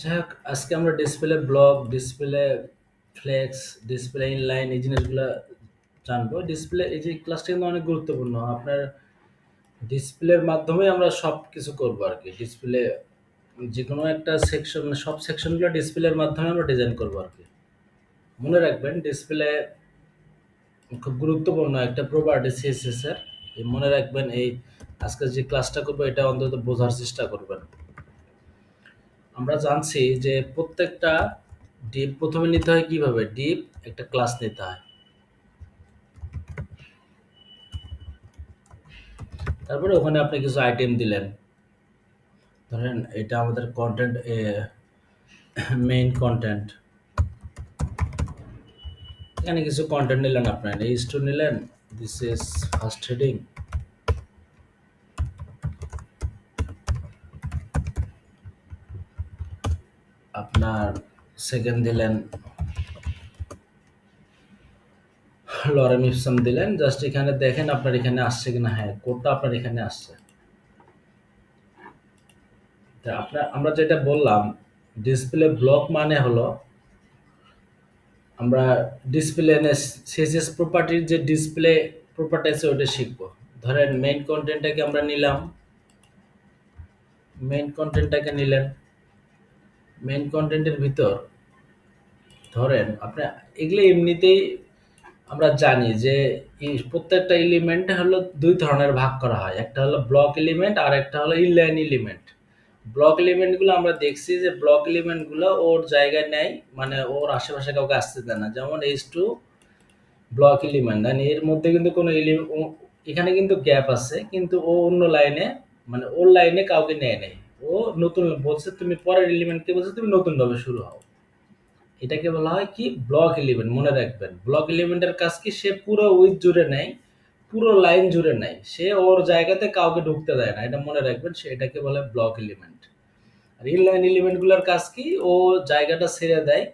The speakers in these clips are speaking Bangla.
যাই হোক আজকে আমরা display block, display flex, display inline এই জিনিসগুলা জানব। ডিসপ্লে এই যে ক্লাসটা কিন্তু অনেক গুরুত্বপূর্ণ। আপনার ডিসপ্লের মাধ্যমে আমরা সবকিছু করব আরকি। ডিসপ্লে যেকোনো একটা সেকশন মানে সব সেকশনগুলো ডিসপ্লের মাধ্যমে আমরা ডিজাইন করব আরকি। মনে রাখবেন ডিসপ্লে খুব গুরুত্বপূর্ণ একটা প্রপার্টি সিএসএস এর। মনে রাখবেন এই আজকে যে ক্লাসটা করব এটা অন্তত বোঝার চেষ্টা করবেন। আমরা জানছি যে প্রত্যেকটা ডিপ প্রথমে নিতে হয় কীভাবে? ডিপ একটা ক্লাস নিতে হয়। তারপরে ওখানে আপনি কিছু আইটেম দিলেন। ধরেন এটা আমাদের কন্টেন্ট মেইন কনটেন্ট। এখানে কিছু কন্টেন্ট নিলেন আপনার এই টু নিলেন দিস ইজ ফার্স্ট হেডিং আপনার সেকেন্ড দিলেন। লরেম ইপসন দিলেন। জাস্ট এখানে দেখেন আপনার এখানে আসছে কিনা। হ্যাঁ কোডটা আপনার এখানে আসছে। আপনার, আমরা যেটা বললাম ডিসপ্লে ব্লক মানে হলো, আমরা ডিসপ্লে সিএসএস প্রপার্টির যে ডিসপ্লে প্রপার্টি আছে ওটা শিখব। ধরেন মেইন কন্টেন্টটাকে আমরা নিলাম। মেইন কন্টেন্টটাকে নিলেন। মেইন কন্টেন্টের ভিতর, ধরেন আপনি, এগুলো এমনিতেই আমরা জানি যে প্রত্যেকটা এলিমেন্ট হলো দুই ধরনের ভাগ করা হয়। একটা হলো ব্লক এলিমেন্ট আর একটা হলো ইনলাইন এলিমেন্ট ব্লক এলিমেন্টগুলো আমরা দেখছি যে ব্লক এলিমেন্টগুলো ওর জায়গায় নেয় মানে ওর আশেপাশে কাউকে আসতে দেয় না। যেমন H two block element then এর মধ্যে কিন্তু কোনো এখানে কিন্তু গ্যাপ আছে, কিন্তু ও অন্য লাইনে মানে ওর লাইনে কাউকে নেয় নেই। ও নতুন বলছে, তুমি পরের এলিমেন্টকে বলছে, তুমি নতুনভাবে শুরু হও। এটাকে বলা হয় কি? ব্লক এলিমেন্ট মনে রাখবেন। ব্লক এলিমেন্টের কাজ কি? সে পুরো উইথ জুড়ে নেয়, পুরো লাইন জুড়ে নেয়। সে ওর জায়গাতে কাউকে ঢুকতে দেয় না, এটা মনে রাখবেন, সে এটাকে বলে ব্লক এলিমেন্ট আর ইনলাইন এলিমেন্টগুলোর কাজ কি? ও জায়গাটা ছেড়ে দেয়,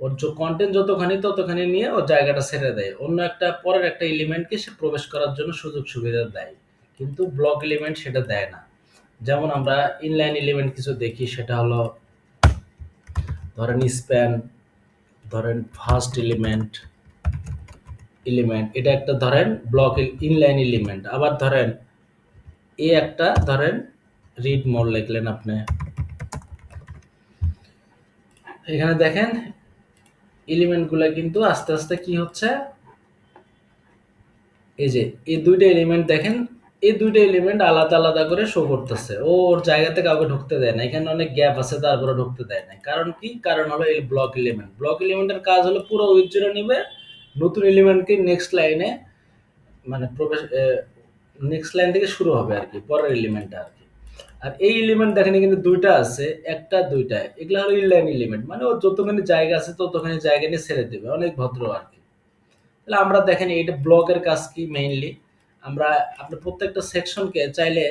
ওর যে কন্টেন্ট যতখানি ততখানি নিয়ে ও জায়গাটা ছেড়ে দেয়। অন্য একটা, পরের একটা এলিমেন্টকে সে প্রবেশ করার জন্য সুযোগ সুবিধা দেয়। কিন্তু ব্লক এলিমেন্ট সেটা দেয় না। যেমন আমরা ইনলাইন এলিমেন্ট কিছু দেখি, সেটা হলো ধরেন স্প্যান ধরেন ফার্স্ট এলিমেন্ট এলিমেন্ট এটা একটা ধরেন ব্লক ইনলাইন এলিমেন্ট আবার ধরেন এ একটা ধরেন রিড মোড লিখলেন আপনি। এখানে দেখেন এলিমেন্টগুলো কিন্তু আস্তে আস্তে কি হচ্ছে? এই যে, এই দুইটা এলিমেন্ট দেখেন এই দুইটা এলিমেন্ট আলাদা আলাদা করে শো করতেছে। ও ওর জায়গাতে কাউকে ঢুকতে দেয় না এখানে অনেক গ্যাপ আছে, তারপরে ঢুকতে দেয় না কারণ কি? কারণ হলো এই ব্লক এলিমেন্ট ব্লক এলিমেন্টের কাজ হলো পুরো উইথ জিরো নিবে, নতুন এলিমেন্টকে নেক্সট লাইনে মানে প্রবেশ নেক্সট লাইন থেকে শুরু হবে আর কি, পরের এলিমেন্টটা আর কি। আর এই এলিমেন্ট দেখেন কিন্তু দুইটা আছে, একটা, দুইটা। এগুলো হলো ইনলাইন এলিমেন্ট মানে ওর যতখানি জায়গা আছে, ততখানি জায়গা নিয়ে ছেড়ে দেবে। অনেক ভদ্র আর কি। তাহলে আমরা দেখেন, এইটা ব্লকের কাজ কি মেইনলি আমরা আপনি প্রত্যেকটা সেকশনকে চাইলে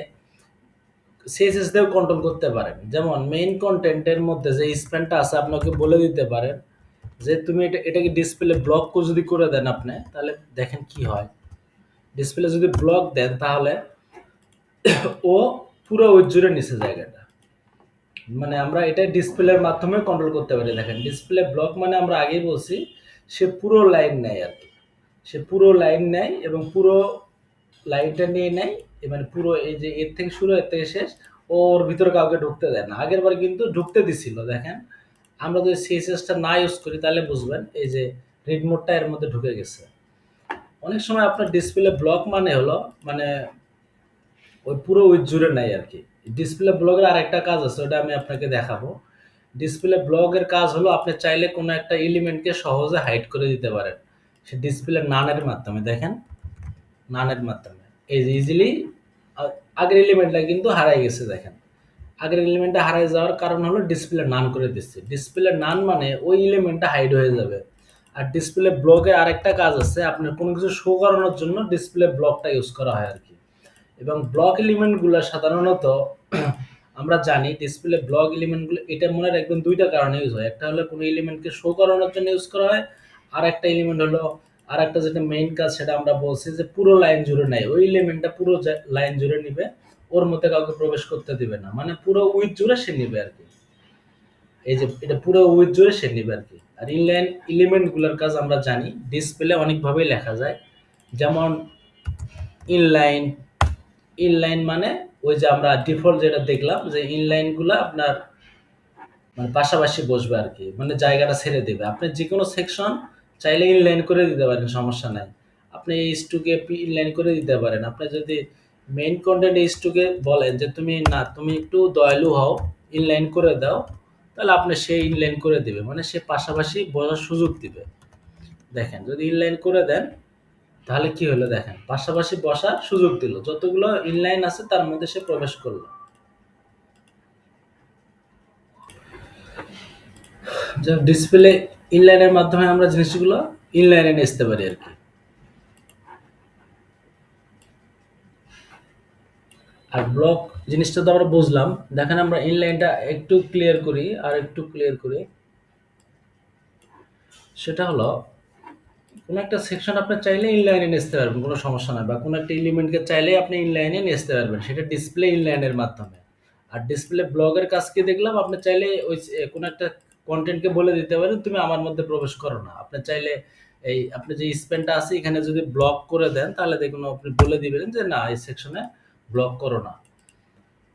সিএসএস দিয়েও কন্ট্রোল করতে পারেন। যেমন মেইন কন্টেন্টের মধ্যে যে স্প্যানটা আছে, আপনাকে বলে দিতে পারেন যে তুমি এটা এটাকে ডিসপ্লে ব্লক যদি করে দেন আপনি, তাহলে দেখেন কি হয়। ডিসপ্লে যদি ব্লক দেন, তাহলে ও পুরো ওই জুড়ে নিচে জায়গাটা। মানে আমরা এটা ডিসপ্লের মাধ্যমে কন্ট্রোল করতে পারি। দেখেন ডিসপ্লে ব্লক মানে আমরা আগেই বলছি, সে পুরো লাইন নেয় আর কি। সে পুরো লাইন নেয় এবং পুরো লাইনটা নিয়ে নেয় মানে পুরো এই যে এর থেকে শুরু, এর থেকে শেষ, ওর ভিতরে কাউকে ঢুকতে দেয় না। আগের বার কিন্তু ঢুকতে দিছিল, দেখেন। আমরা যদি সিএসএসটা না ইউজ করি, তাহলে বুঝবেন এই যে রিড মোডটা এর মধ্যে ঢুকে গেছে। অনেক সময় আপনার ডিসপ্লে ব্লক মানে হলো মানে ওই পুরো ওই জুড়ে নাই আর কি। ডিসপ্লে ব্লগের আর একটা কাজ আছে, ওটা আমি আপনাকে দেখাবো। ডিসপ্লে ব্লগের কাজ হলো, আপনি চাইলে কোনো একটা এলিমেন্টকে সহজে হাইড করে দিতে পারেন। সে ডিসপ্লে নানের মাধ্যমে, দেখেন? নানের মাধ্যমে। এই যে ইজিলি আগের এলিমেন্টটা কিন্তু হারাই গেছে দেখেন। আগের এলিমেন্টটা হারাই যাওয়ার কারণ হলো ডিসপ্লে নান করে দিচ্ছে। ডিসপ্লে নান মানে ওই এলিমেন্টটা হাইড হয়ে যাবে। আর ডিসপ্লে ব্লকে আরেকটা কাজ আছে, আপনার কোনো কিছু শো করানোর জন্য ডিসপ্লে ব্লকটা ইউজ করা হয় আর কি এবং ব্লক এলিমেন্টগুলো সাধারণত আমরা জানি ডিসপ্লে ব্লক এলিমেন্টগুলো এটা মনে রাখবেন দুইটা কারণে ইউজ হয়। একটা হলো কোনো এলিমেন্টকে শো করানোর জন্য ইউজ করা হয় আর একটা এলিমেন্ট হলো আর একটা যেটা মেইন কাজ সেটা আমরা বলছি যে পুরো লাইন জুড়ে নেয়। ওই এলিমেন্টটা পুরো লাইন জুড়ে নিবে, ওর মধ্যে কাউকে প্রবেশ করতে দিবে না। মানে পুরো উইথ জুড়ে সে নিবে আর কি। এই যে এটা পুরো উইথ জুড়ে সে নিবে আর কি। আর ইনলাইন এলিমেন্টগুলোর কাজ আমরা জানি ডিসপ্লে অনেকভাবেই লেখা যায়। যেমন ইনলাইন ইনলাইন মানে ওই যে আমরা ডিফল্ট যেটা দেখলাম যে ইনলাইনগুলো আপনার মানে পাশাপাশি বসবে আর কি। মানে জায়গাটা ছেড়ে দেবে। আপনি যে কোনো সেকশন চাইলে ইনলাইন করে দিতে পারেন, সমস্যা নাই। আপনি এইচ টুকে ইনলাইন করে দিতে পারেন। আপনি যদি মেইন কন্টেন্ট এইচ টুকে বলেন যে তুমি না, তুমি একটু দয়ালু হও ইনলাইন করে দাও, তাহলে আপনি সে ইনলাইন করে দেবে। মানে সে পাশাপাশি বসার সুযোগ দিবে। দেখেন, যদি ইনলাইন করে দেন, তাহলে কি হলো দেখেন, পাশাপাশি বসার সুযোগ দিল। যতগুলো ইনলাইন আছে, তার মধ্যে সে প্রবেশ করল। ডিসপ্লে ইনলাইনের মাধ্যমে আমরা জিনিসগুলো ইনলাইনে নিয়ে আসতে পারি আর কি। আর ব্লক জিনিসটা তো আমরা বুঝলাম। দেখেন আমরা ইনলাইনটা একটু ক্লিয়ার করি আর একটু ক্লিয়ার করি। সেটা হলো, কোনো একটা সেকশন আপনি চাইলে ইনলাইনে নিয়ে আসতে পারবেন, কোনো সমস্যা নাই। বা কোনো একটা এলিমেন্টকে চাইলে আপনি ইনলাইনে নিয়ে আসতে পারবেন, সেটা ডিসপ্লে ইনলাইনের মাধ্যমে। আর ডিসপ্লে ব্লগের কাজ কি দেখলাম? আপনি চাইলে ওই, কোনো একটা কন্টেন্টকে বলে দিতে পারেন, তুমি আমার মধ্যে প্রবেশ করো না। আপনি চাইলে এই, আপনি যে স্পেনটা আছে, এখানে যদি ব্লক করে দেন, তাহলে দেখুন আপনি বলে দিবেন যে, না, এই সেকশনে ব্লক করো না।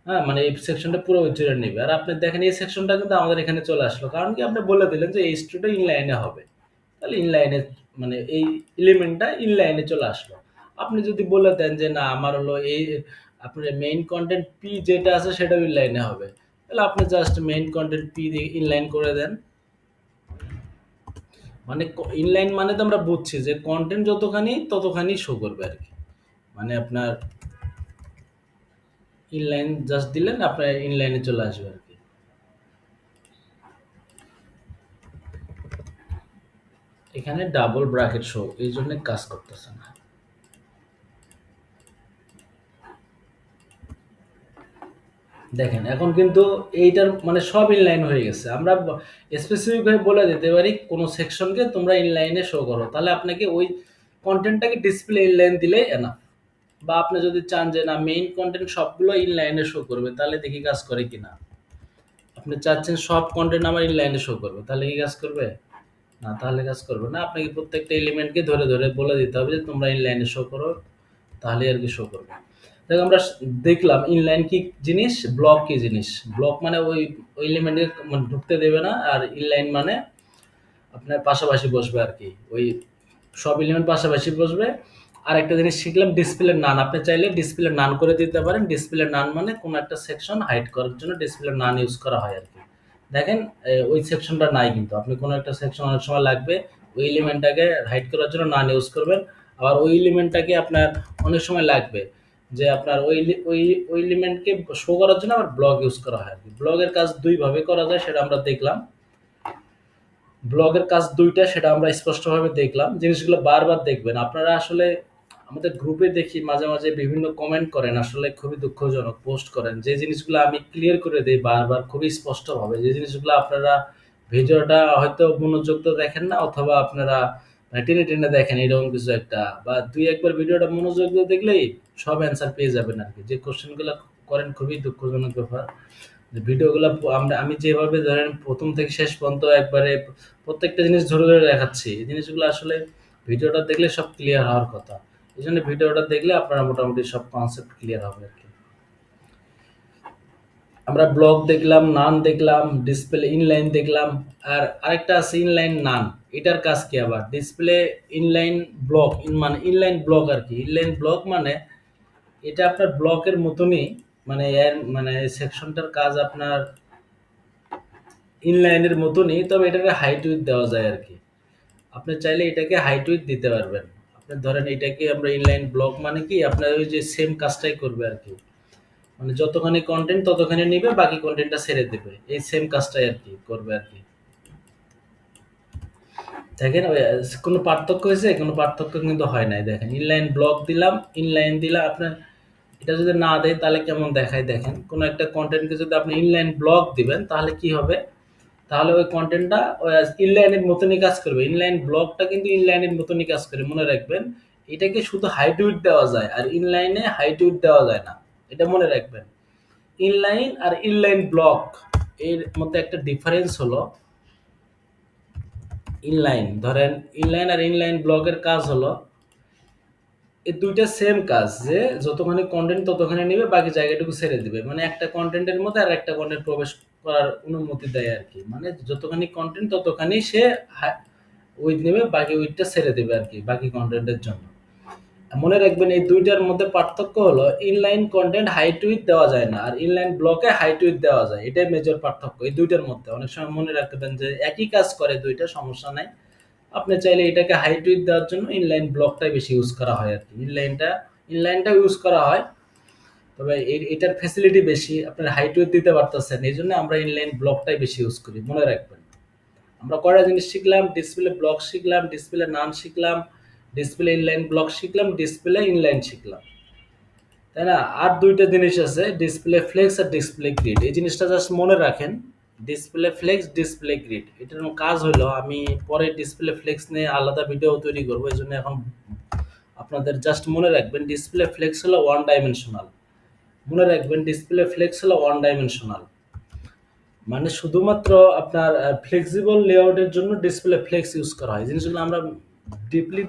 হ্যাঁ মানে এই সেকশনটা পুরো জুড়ে নেবে। আর আপনি দেখেন, এই সেকশনটা কিন্তু আমাদের এখানে চলে আসলো। কারণ কি? আপনি বলে দিলেন যে, এই স্টুডেন্ট ইনলাইনে হবে। তাহলে ইনলাইনে মানে এই এলিমেন্টটা ইনলাইনে চলে আসলো। আপনি যদি বলে দেন যে, না, আমার হলো এই, আপনার মেইন কন্টেন্ট পি যেটা আছে, সেটাও ইনলাইনে হবে। তাহলে আপনি জাস্ট মেইন কন্টেন্ট পি দিয়ে ইনলাইন করে দেন। মানে ইনলাইন মানে তো আমরা বুঝছি যে কন্টেন্ট যতখানি ততখানি শো করবে আর কি। মানে আপনার ইনলাইন জাস্ট দিলেন, আপনার ইনলাইনে চলে আসবে আর কি। এখানে ডাবল ব্র্যাকেট শো এই জন্য কাজ করতেছে না। দেখেন, এখন কিন্তু এইটার মানে সব ইনলাইন হয়ে গেছে। আমরা স্পেসিফিক ভাবে বলে দিতে পারি, কোনো সেকশনকে তোমরা ইনলাইনে শো করো। তাহলে আপনাকে ওই কন্টেন্টটাকে ডিসপ্লে ইনলাইন দিলে এনাফ বা আপনি যদি চান যে, না মেইন কন্টেন্ট সবগুলো ইনলাইনে শো করবে তাহলে দেখি কাজ করে কি না আপনি চাচ্ছেন সব কন্টেন্ট আমার ইনলাইনে শো করবে, তাহলে কি কাজ করবে? না, তাহলে কাজ করবে না। আপনাকে প্রত্যেকটা এলিমেন্টকে ধরে ধরে বলে দিতে হবে যে, তোমরা ইনলাইনে শো করো, তাহলে আর কি শো করবে? দেখো আমরা দেখলাম ইনলাইন কি জিনিস ব্লক কি জিনিস। ব্লক মানে ওই ওই এলিমেন্টে ঢুকতে দেবে না, আর ইনলাইন মানে আপনার পাশাপাশি বসবে আর কি। ওই সব এলিমেন্ট পাশাপাশি বসবে। আর একটা জিনিস শিখলাম ডিসপ্লে নান আপনি চাইলে ডিসপ্লে নান করে দিতে পারেন। ডিসপ্লে নান মানে কোনো একটা সেকশন হাইড করার জন্য ডিসপ্লে নান ইউজ করা হয় আর কি। দেখেন ওই সেকশনটা নাই কিন্তু। আপনি কোনো একটা সেকশন অনেক সময় লাগবে, ওই এলিমেন্টটাকে হাইড করার জন্য নান ইউজ করবেন। আবার ওই এলিমেন্টটাকে আপনার অনেক সময় লাগবে। যে আপনার ওই ওই ওই এলিমেন্টকে শো করার জন্য আবার ব্লগ ইউজ করা হয় ব্লগের কাজ দুইভাবে করা যায়, সেটা আমরা দেখলাম। ব্লগের কাজ দুইটা, সেটা আমরা স্পষ্টভাবে দেখলাম। জিনিসগুলো বারবার দেখবেন। আপনারা আসলে আমাদের গ্রুপে দেখি মাঝে মাঝে বিভিন্ন কমেন্ট করেন, আসলে খুবই দুঃখজনক পোস্ট করেন। যে জিনিসগুলো আমি ক্লিয়ার করে দিই বারবার, খুবই স্পষ্টভাবে। যে জিনিসগুলো আপনারা, ভিডিওটা হয়তো মনোযোগ তো দেখেন না, অথবা আপনারা মানে টেনে টেনে দেখেন এরকম কিছু একটা। বা দুই একবার ভিডিওটা মনোযোগ দিয়ে দেখলেই সব অ্যান্সার পেয়ে যাবেন আর কি। যে কোশ্চেনগুলো করেন খুবই দুঃখজনক ব্যাপার। ভিডিওগুলো আমরা আমি যেভাবে ধরেন প্রথম থেকে শেষ পর্যন্ত একবারে প্রত্যেকটা জিনিস ধরে ধরে দেখাচ্ছি, এই জিনিসগুলো আসলে ভিডিওটা দেখলে সব ক্লিয়ার হওয়ার কথা। এই জন্য ভিডিওটা দেখলে আপনারা মোটামুটি সব কনসেপ্ট ক্লিয়ার হবে আর কি। আমরা ব্লগ দেখলাম নান দেখলাম ডিসপ্লে ইনলাইন দেখলাম, আর আরেকটা আছে ইনলাইন নান এটার কাজ কি আবার? ডিসপ্লে ইনলাইন ব্লক ইন মানে ইনলাইন ব্লক আর কি। ইনলাইন ব্লক মানে এটা আপনার ব্লকের মতনই মানে এর মানে সেকশনটার কাজ আপনার ইনলাইনের মতনই, তবে এটাকে হাইট উইথ দেওয়া যায় আর কি। আপনি চাইলে এটাকে হাইট উইথ দিতে পারবেন। আপনি ধরেন এটাকে আমরা ইনলাইন ব্লক মানে কি, আপনার ওই যে সেম কাজটাই করবে আর কি। মানে যতখানি কন্টেন্ট ততখানি নিবে, বাকি কন্টেন্টটা ছেড়ে দেবে। এই সেম কাজটাই আর কি করবে আর কি। দেখেন কোনো পার্থক্য হয়েছে? কোনো পার্থক্য কিন্তু হয় নাই। দেখেন ইনলাইন ব্লক দিলাম ইনলাইন দিলাম আপনার, এটা যদি না দেয়, তাহলে কেমন দেখায়? দেখেন, কোনো একটা কন্টেন্টকে যদি আপনি ইনলাইন ব্লক দিবেন, তাহলে কি হবে? তাহলে ওই কন্টেন্টটা ইনলাইনের মতনই কাজ করবে। ইনলাইন ব্লকটা কিন্তু ইনলাইনের মতনই কাজ করে, মনে রাখবেন। এটাকে শুধু হাইট উইথ দেওয়া যায়, আর ইনলাইনে হাইট উইথ দেওয়া যায় না। এটা মনে রাখবেন। ইনলাইন আর ইনলাইন ব্লক এর মধ্যে একটা ডিফারেন্স হলো। ইনলাইন ধরেন ইনলাইন আর ইনলাইন ব্লগের কাজ হলো, এই দুইটা সেম কাজ, যে যতখানি কন্টেন্ট ততখানি নেবে, বাকি জায়গাটুকু ছেড়ে দিবে। মানে একটা কন্টেন্টের মধ্যে আর একটা কন্টেন্ট প্রবেশ করার অনুমতি দেয় আর কি। মানে যতখানি কন্টেন্ট ততখানি সে উইথ নেবে, বাকি উইথটা ছেড়ে দেবে আর কি, বাকি কন্টেন্টের জন্য। মনে রাখবেন, এই দুইটার মধ্যে পার্থক্য হলো ইনলাইন কন্টেন্ট হাইট উইথ দেওয়া যায় না, আর ইনলাইন ব্লকে হাইট উইথ দেওয়া যায়। এটাই মেজর পার্থক্য, এই দুইটার মধ্যে। অনেক সময় মনে রাখবেন যে একই কাজ করে দুইটা, সমস্যা নাই। আপনি চাইলে এটাকে হাইট উইথ দেওয়ার জন্য ইনলাইন ব্লকটাই বেশি ইউজ করা হয় আর কি। ইনলাইনটা ইনলাইনটাও ইউজ করা হয়, তবে এটার ফ্যাসিলিটি বেশি, আপনার হাইট উইথ দিতে পারতেছেন, এই জন্য আমরা ইনলাইন ব্লকটাই বেশি ইউজ করি, মনে রাখবেন। আমরা কয়টা জিনিস শিখলাম? ডিসপ্লে ব্লক শিখলাম ডিসপ্লে নাম শিখলাম ডিসপ্লে ইনলাইন ব্লক শিখলাম ডিসপ্লে ইনলাইন শিখলাম। তাই না? আর দুইটা জিনিস আছে ডিসপ্লে ফ্লেক্স আর ডিসপ্লে গ্রিড এই জিনিসটা জাস্ট মনে রাখেন ডিসপ্লে ফ্লেক্স ডিসপ্লে গ্রিড এটার কাজ হলো আমি পরে ডিসপ্লে ফ্লেক্স নিয়ে আলাদা ভিডিও তৈরি করব, এই জন্য এখন আপনাদের জাস্ট মনে রাখবেন ডিসপ্লে ফ্লেক্স হলো ওয়ান ডাইমেনশনাল মনে রাখবেন ডিসপ্লে ফ্লেক্স হলো ওয়ান ডাইমেনশনাল মানে শুধুমাত্র আপনার ফ্লেক্সিবল লেআউটের জন্য ডিসপ্লে ফ্লেক্স ইউজ করা হয়। জিনিসগুলো আমরা ডিপলি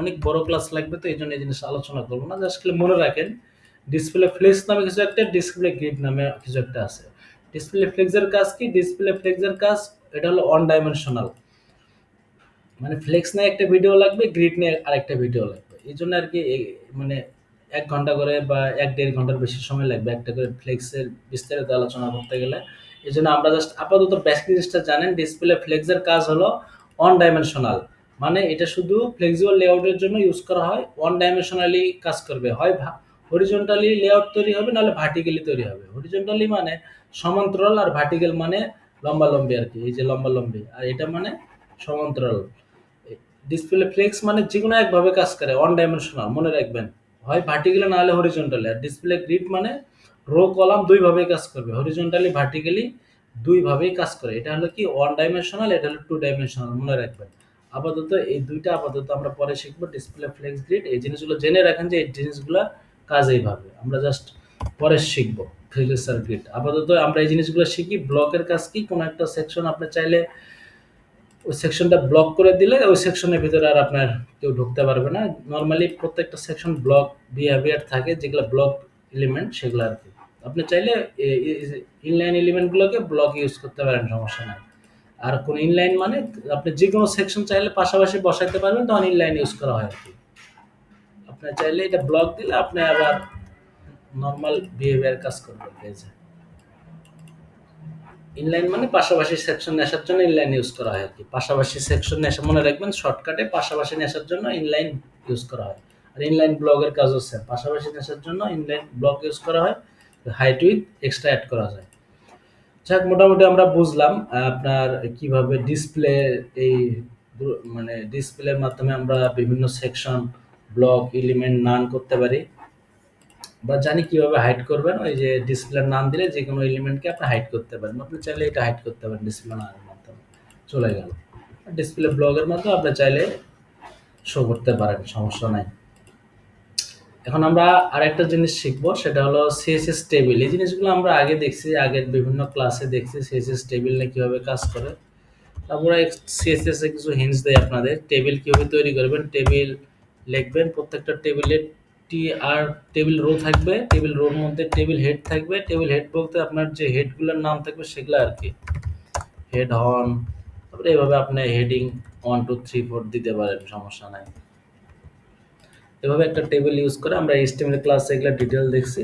অনেক বড় ক্লাস লাগবে তো এই জন্য এই জিনিস আলোচনা করব না। জাস্ট খালি মনে রাখেন ডিসপ্লে ফ্লেক্স নামে কিছু একটা ডিসপ্লে গ্রিড নামে কিছু একটা আছে। ডিসপ্লে ফ্লেক্সের কাজ কি? ডিসপ্লে ফ্লেক্সের কাজ, এটা হলো অন ডাইমেনশনাল মানে ফ্লেক্স নিয়ে একটা ভিডিও লাগবে গ্রিড নিয়ে আরেকটা ভিডিও লাগবে। এই জন্য আর কি মানে এক ঘণ্টা করে বা এক দেড় ঘণ্টার বেশি সময় লাগবে একটা করে ফ্লেক্সের বিস্তারিত আলোচনা করতে গেলে। এই জন্য আমরা জাস্ট আপাতত বেসিক জিনিসটা জানেন ডিসপ্লে ফ্লেক্সের কাজ হলো অন ডাইমেনশনাল মানে এটা শুধু ফ্লেক্সিবল লেআউটের জন্য ইউজ করা হয় ওয়ান ডাইমেনশনালি কাজ করবে। হয় হরিজন্টালি লেআউট তৈরি হবে, নাহলে ভার্টিক্যালি তৈরি হবে। হরিজন্টালি মানে সমান্তরাল আর ভার্টিক্যাল মানে লম্বা লম্বি আর কি, এই যে লম্বা লম্বি আর এটা মানে সমান্তরাল। ডিসপ্লে ফ্লেক্স মানে যে কোনো একভাবে কাজ করে ওয়ান ডাইমেনশনাল মনে রাখবেন। হয় ভার্টিক্যালি না হলে হরিজন্টালি আর ডিসপ্লে গ্রিড মানে রো কলাম দুইভাবে কাজ করবে। হরিজন্টালি ভার্টিক্যালি দুইভাবেই কাজ করে। এটা হলো কি ওয়ান ডাইমেনশনাল এটা হলো টু ডাইমেনশনাল মনে রাখবেন। আপাতত এই দুইটা আপাতত আমরা পরে শিখব ডিসপ্লে ফ্লেক্স গ্রিড এই জিনিসগুলো জেনে রাখেন যে এই জিনিসগুলো কাজ এইভাবে আমরা জাস্ট পরে শিখব ফ্লেক্স আর গ্রিড আপাতত আমরা এই জিনিসগুলো শিখি ব্লকের কাজ কি? কোনো একটা সেকশন আপনি চাইলে ওই সেকশনটা ব্লক করে দিলে ওই সেকশনের ভিতরে আর আপনার কেউ ঢুকতে পারবে না। নর্মালি প্রত্যেকটা সেকশন ব্লক বিহেভিয়ার থাকে, যেগুলো ব্লক এলিমেন্ট সেগুলো আর কি। আপনি চাইলে ইনলাইন এলিমেন্টগুলোকে ব্লক ইউজ করতে পারেন, সমস্যা নাই। আর কোন ইনলাইন মানে আপনি যে কোনো সেকশন চাইলে পাশাপাশি বসাইতে পারবেন, তখন ইনলাইন ইউজ করা হয় আর কি। আপনার চাইলে এটা ব্লক দিলে আপনি আবার নর্মাল বিহেভিয়ার কাজ করবে পেজে ইনলাইন মানে পাশাপাশি সেকশন নেশার জন্য ইনলাইন ইউজ করা হয় আর কি। পাশাপাশি সেকশন নেশা, মনে রাখবেন শর্টকাটে পাশাপাশি নেশার জন্য ইনলাইন ইউজ করা হয়। আর ইনলাইন ব্লগের কাজ হচ্ছে পাশাপাশি নেশার জন্য ইনলাইন ব্লগ ইউজ করা হয় হাইট উইথ এক্সট্রা অ্যাড করা যায়। যাক, মোটামুটি আমরা বুঝলাম আপনার কীভাবে ডিসপ্লে এই মানে ডিসপ্লের মাধ্যমে আমরা বিভিন্ন সেকশন ব্লক এলিমেন্ট নান করতে পারি। বা জানি কীভাবে হাইড করবেন, ওই যে ডিসপ্লের নাম দিলে যে কোনো এলিমেন্টকে আপনি হাইড করতে পারেন। আপনি চাইলে এটা হাইড করতে পারেন ডিসপ্লে নামের মাধ্যমে। চলে গেল। ডিসপ্লে ব্লগের মাধ্যমে আপনি চাইলে শো করতে পারেন, সমস্যা নাই। এখন আমরা আরেকটা জিনিস শিখব, সেটা হলো সিএসএস টেবিল এই জিনিসগুলো আমরা আগে দেখছি, আগের বিভিন্ন ক্লাসে দেখছি সিএসএস টেবিল না কীভাবে কাজ করে। তারপরে সিএসএস এ কিছু হিন্টস দেয় আপনাদের। টেবিল কীভাবে তৈরি করবেন? টেবিল লিখবেন, প্রত্যেকটা টেবিলে টি আর টেবিল রো থাকবে। টেবিল রোর মধ্যে টেবিল হেড থাকবে। টেবিল হেড বলতে আপনার যে হেডগুলোর নাম থাকবে সেগুলো আর কি। হেড হর্ন তারপরে এভাবে আপনি heading one two three four দিতে পারেন, সমস্যা নাই। এভাবে একটা টেবিল ইউজ করে আমরা এইচটিএমএল ক্লাসে এগুলো ডিটেল দেখছি।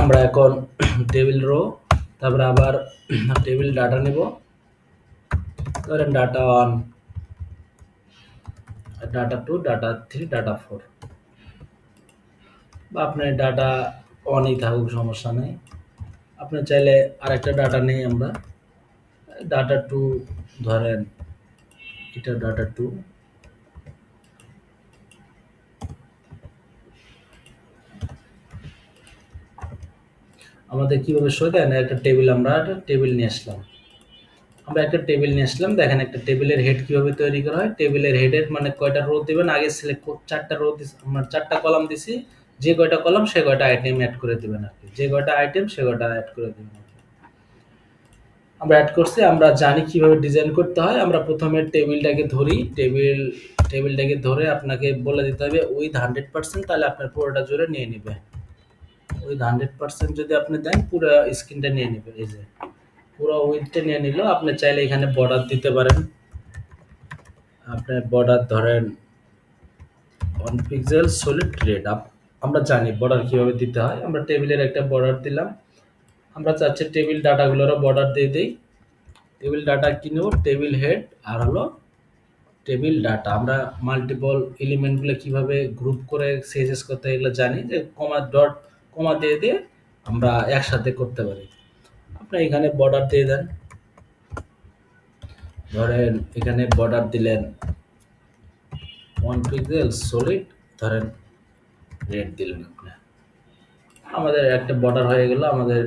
আমরা এখন টেবিল রো তারপরে আবার টেবিল ডাটা নেব। ধরেন data one data two data three data four বা আপনার ডাটা অনই থাকুক, সমস্যা নেই। আপনি চাইলে আরেকটা ডাটা নেই আমরা। ডাটা টু ধরেন, এটা ডাটা টু আমাদের কীভাবে শো দেয় না, একটা টেবিল আমরা একটা টেবিল নিয়ে আসলাম। আমরা একটা টেবিল নিয়ে আসলাম, দেখেন একটা টেবিলের হেড কীভাবে তৈরি করা হয়। টেবিলের হেডের মানে কয়টা রো দেবেন? আগে সিলেক্ট চারটা রো দিস আমরা চারটা কলাম দিছি। যে কয়টা কলাম সে কয়টা আইটেম অ্যাড করে দেবেন আর কি। যে কয়টা আইটেম সে কয়টা অ্যাড করে দেবেন আমরা অ্যাড করছি, আমরা জানি কীভাবে ডিজাইন করতে হয়। আমরা প্রথমে টেবিলটাকে ধরি। টেবিল টেবিলটাকে ধরে আপনাকে বলে দিতে হবে উইথ হান্ড্রেড পার্সেন্ট তাহলে আপনার পুরোটা জুড়ে নিয়ে নেবে। উইথ হান্ড্রেড পার্সেন্ট যদি আপনি দেন, পুরো স্ক্রিনটা নিয়ে নেবে, এই যে। পুরো উইথটা নিয়ে নিল, আপনি চাইলে এখানে বর্ডার দিতে পারেন। আপনার বর্ডার ধরেন ওয়ান পিক্সেল সলিড রেড আপ আমরা জানি বর্ডার কীভাবে দিতে হয়। আমরা টেবিলের একটা বর্ডার দিলাম। আমরা চাচ্ছি টেবিল ডাটাগুলোরও বর্ডার দিয়ে দিই। টেবিল ডাটা কি নেব? টেবিল হেড আর হলো টেবিল ডাটা। আমরা মাল্টিপল এলিমেন্টগুলো কীভাবে গ্রুপ করে সেজেস করতে এগুলো জানি। যে কমা ডট কমা দিয়ে দিয়ে আমরা একসাথে করতে পারি। আপনি এখানে বর্ডার দিয়ে দেন। ধরেন এখানে বর্ডার দিলেন। ওয়ান পিক্সেল সলিড ধরেন রেড দিলেন আপনি। আমাদের একটা বর্ডার হয়ে গেল, আমাদের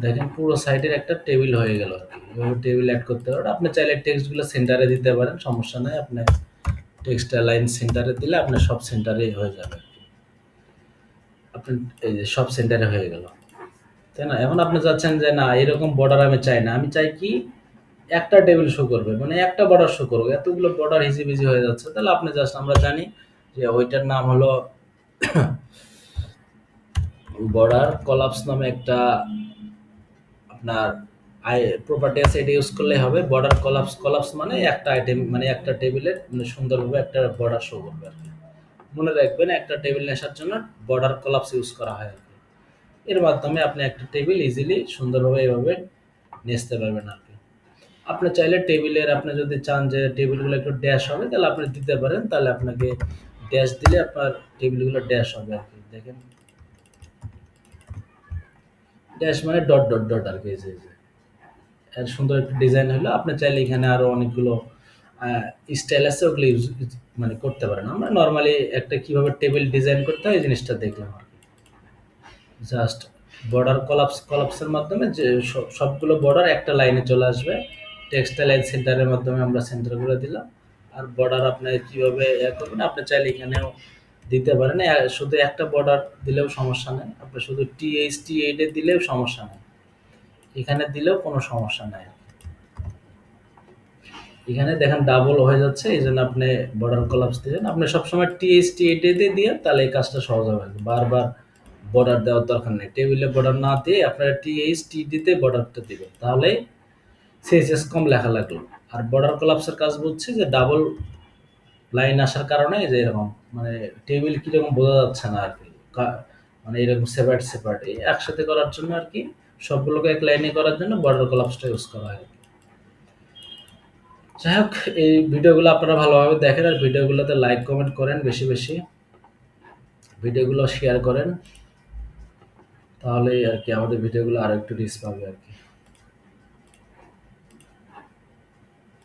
দেখেন পুরো সাইডের একটা টেবিল হয়ে গেল আর কি। টেবিল অ্যাড করতে পারেন। আপনি চাইলে টেক্সটগুলো সেন্টারে দিতে পারেন, সমস্যা নাই। আপনি টেক্সটা লাইন সেন্টারে দিলে আপনার সব সেন্টারেই হয়ে যাবে। আর কি আপনি, এই সব সেন্টারে হয়ে গেল। তাই না? এখন আপনি চাচ্ছেন যে, না, এরকম বর্ডার আমি চাই না। আমি চাই কি, একটা টেবিল শো করবে। মানে একটা বর্ডার শো করবে এতগুলো বর্ডার হিজিবিজি হয়ে যাচ্ছে। তাহলে আপনি জাস্ট আমরা জানি যে ওইটার নাম হলো বর্ডার কলাপস নামে একটা আপনার আই প্রপার্টি আছে, এটা ইউজ করলে হবে। বর্ডার কলাপস কলাপস মানে একটা আইটেম মানে একটা টেবিলের মানে সুন্দরভাবে একটা বর্ডার শো করবে আর কি। মনে রাখবেন একটা টেবিল নেশার জন্য বর্ডার কলাপস ইউজ করা হয় আর কি। এর মাধ্যমে আপনি একটা টেবিল ইজিলি সুন্দরভাবে এভাবে নেচতে পারবেন আর কি। আপনি চাইলে টেবিলের আপনি যদি চান যে টেবিলগুলো একটু ড্যাশ হবে, তাহলে আপনি দিতে পারেন। তাহলে আপনাকে ড্যাশ দিলে আপনার টেবিলগুলো ড্যাশ হবে আর কি। দেখেন। ড্যাশ মানে ডট ডট ডট আর কি এর সুন্দর একটা ডিজাইন হলো। আপনি চাইলে এখানে আরও অনেকগুলো স্টাইল আছে ওগুলো ইউজ মানে করতে পারেন। আমরা নর্মালি একটা কীভাবে টেবিল ডিজাইন করতে হয়, এই জিনিসটা দেখলাম আর জাস্ট বর্ডার কলাপস কলাপসের মাধ্যমে যে সব- সবগুলো বর্ডার একটা লাইনে চলে আসবে। টেক্সটাইল লাইন সেন্টারের মাধ্যমে আমরা সেন্টারগুলো দিলাম। আর বর্ডার আপনি কীভাবে ইয়ে করবেন, আপনি চাইলে এখানেও দিতে পারেন। শুধু একটা বর্ডার দিলেও সমস্যা নেই। আপনি শুধু টিএইচ টি এইটে দিলেও সমস্যা নেই। এখানে দিলেও কোনো সমস্যা নাই। এখানে দেখেন ডাবল হয়ে যাচ্ছে, এই জন্য আপনি বর্ডার কলাপস দিলেন আপনি সবসময় টিএইচ টি এইটে দিয়ে তাহলে এই কাজটা সহজ হবে। বারবার বর্ডার দেওয়ার দরকার নেই। টেবিলে বর্ডার না দিয়ে আপনারা টিএইচ টি দিতে বর্ডারটা দিবেন। তাহলে সিএসএস কম লেখা লাগল। আর বর্ডার কলাপসের কাজ বুঝছি যে ডাবল লাইন আসার কারণে যে এরকম মানে টেবিল কীরকম বোঝা যাচ্ছে না আর কি। মানে এরকম সেপারেট সেপারেট একসাথে করার জন্য আর কি সবগুলোকে এক লাইনে করার জন্য বর্ডার কলাপসটা ইউজ করা হয়। যাই হোক, এই ভিডিওগুলো আপনারা ভালোভাবে দেখেন আর ভিডিওগুলোতে লাইক কমেন্ট করেন বেশি বেশি। ভিডিওগুলো শেয়ার করেন। তাহলে আর কি আমাদের ভিডিওগুলো আরও একটু রিচ পাবে আর কি।